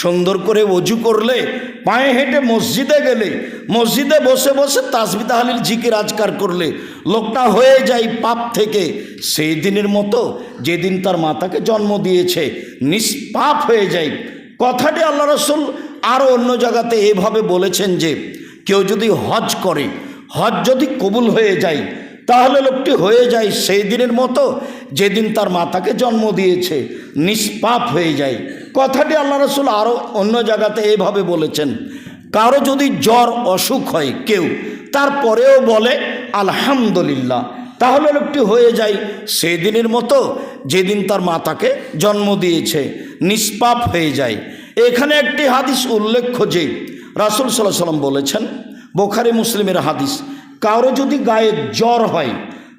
সুন্দর করে অজু করলে, পায়ে হেঁটে মসজিদে গেলে, মসজিদে বসে বসে তাসবি তাহালিল জিকির আজকার করলে, লোকটা হয়ে যায় পাপ থেকে। সেই দিনের মতো যেদিন তার মাতাকে জন্ম দিয়েছে, নিষ্পাপ হয়ে যায়। কথাটি আল্লাহ রসুল আরও অন্য জায়গাতে এভাবে বলেছেন যে, কেউ যদি হজ করে, হজ যদি কবুল হয়ে যায়, তাহলে লোকটি হয়ে যায় সেই দিনের মতো যেদিন তার মাতাকে জন্ম দিয়েছে, নিষ্পাপ হয়ে যায়। কথাটি আল্লাহ রসুল আরও অন্য জায়গাতে এইভাবে বলেছেন, কারও যদি জ্বর অসুখ হয় কেউ, তারপরেও বলে, আলহামদুলিল্লাহ। তাহলে লোকটি হয়ে যায় সেই দিনের মতো যেদিন তার মাতাকে জন্ম দিয়েছে, নিষ্পাপ হয়ে যায়। এখানে একটি হাদিস উল্লেখ্য যে, রাসুল সাল্লাহ সাল্লাম বলেছেন, বোখারি মুসলিমের হাদিস, কারও যদি গায়ে জ্বর হয়,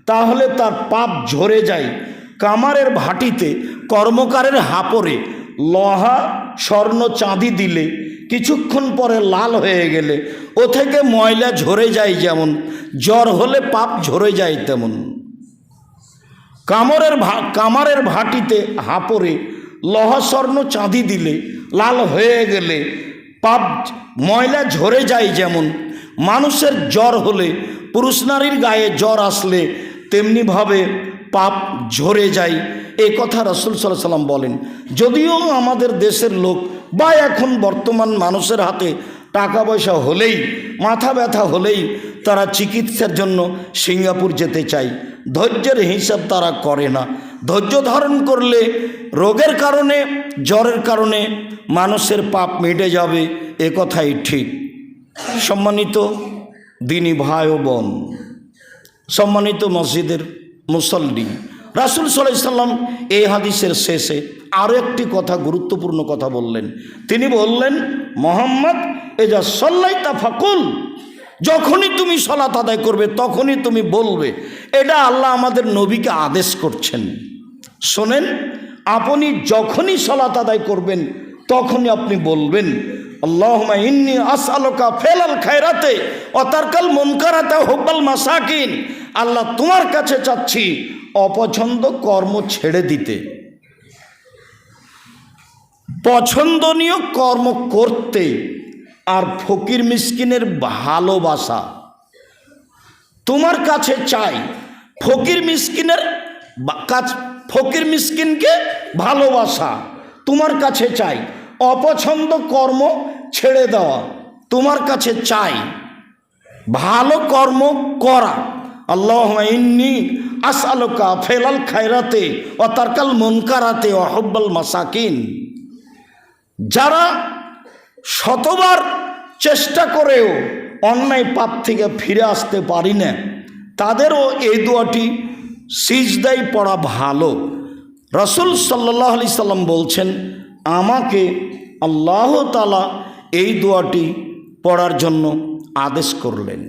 তাহলে তার পাপ ঝরে যায়। কামারের ভাটিতে কর্মকারের হাপরে লোহা স্বর্ণ চাঁদি দিলে, কিছুক্ষণ পরে লাল হয়ে গেলে, ও থেকে ময়লা ঝরে যায় যেমন, জ্বর হলে পাপ ঝরে যায় তেমন। কামরের ভা, কামারের ভাটিতে হাপরে লহা স্বর্ণ চাঁদি দিলে, লাল হয়ে গেলে পাপ ময়লা ঝরে যায় যেমন, মানুষের জ্বর হলে পুরুষ নারীর গায়ে জ্বর আসলে তেমনিভাবে পাপ ঝরে যায় এ কথা রসুল সাল্লাম বলেন, যদিও আমাদের দেশের লোক বা এখন বর্তমান মানুষের হাতে টাকা পয়সা হলেই, মাথা ব্যথা হলেই তারা চিকিৎসার জন্য সিঙ্গাপুর যেতে চায়। ধৈর্যের হিসাব তারা করে না। ধৈর্য ধারণ করলে রোগের কারণে, জ্বরের কারণে মানুষের পাপ মিটে যাবে, এ কথাই ঠিক। সম্মানিত দিনী ভাই ও বোন, সম্মানিত মসজিদের মুসল্লি রাসুল সাল্লাম এই হাদিসের শেষে আরও একটি কথা, গুরুত্বপূর্ণ কথা বললেন। তিনি বললেন, মোহাম্মদ, এজা সল্লাই তা ফাকুল। যখনই তুমি সলাত আদায় করবে, তখনই তুমি বলবে, এটা আল্লাহ আমাদের নবীকে আদেশ করছেন। শোনেন, আপনি যখনই সলাত আদায় করবেন, তখনই আপনি বলবেন। আল্লাহমা ইন্নি আসআলুকা ফেলাল খায়রাতে অতারকাল মুনকারাতে হব্বাল মাসাকিন। আল্লাহ তোমার কাছে চাচ্ছি অপছন্দ কর্ম ছেড়ে দিতে। পছন্দনীয় কর্ম করতে আর ফকির মিসকিনের ভালোবাসা। তোমার কাছে চাই ফকির মিসকিনের কাছ ফকির মিসকিনকে ভালোবাসা। তোমার কাছে চাই অপছন্দ কর্ম ছেড়ে দেওয়া তোমার কাছে চাই। ভালো কর্ম করা। আল্লাহ ইন্নি আসআলুকা ফেলাল খায়রাতে ও তারকাল মনকারাতে অহব্বাল মাসাকিন। যারা শতবার চেষ্টা করেও অন্যায় পাপ থেকে ফিরে আসতে পারি না, তাদেরও এই দোয়াটি সিজদাই পড়া ভালো। রসুল সাল্লাহ আলি সাল্লাম বলছেন, আমাকে আল্লাহ তালা এই দোয়াটি পড়ার জন্য আদেশ করলেন।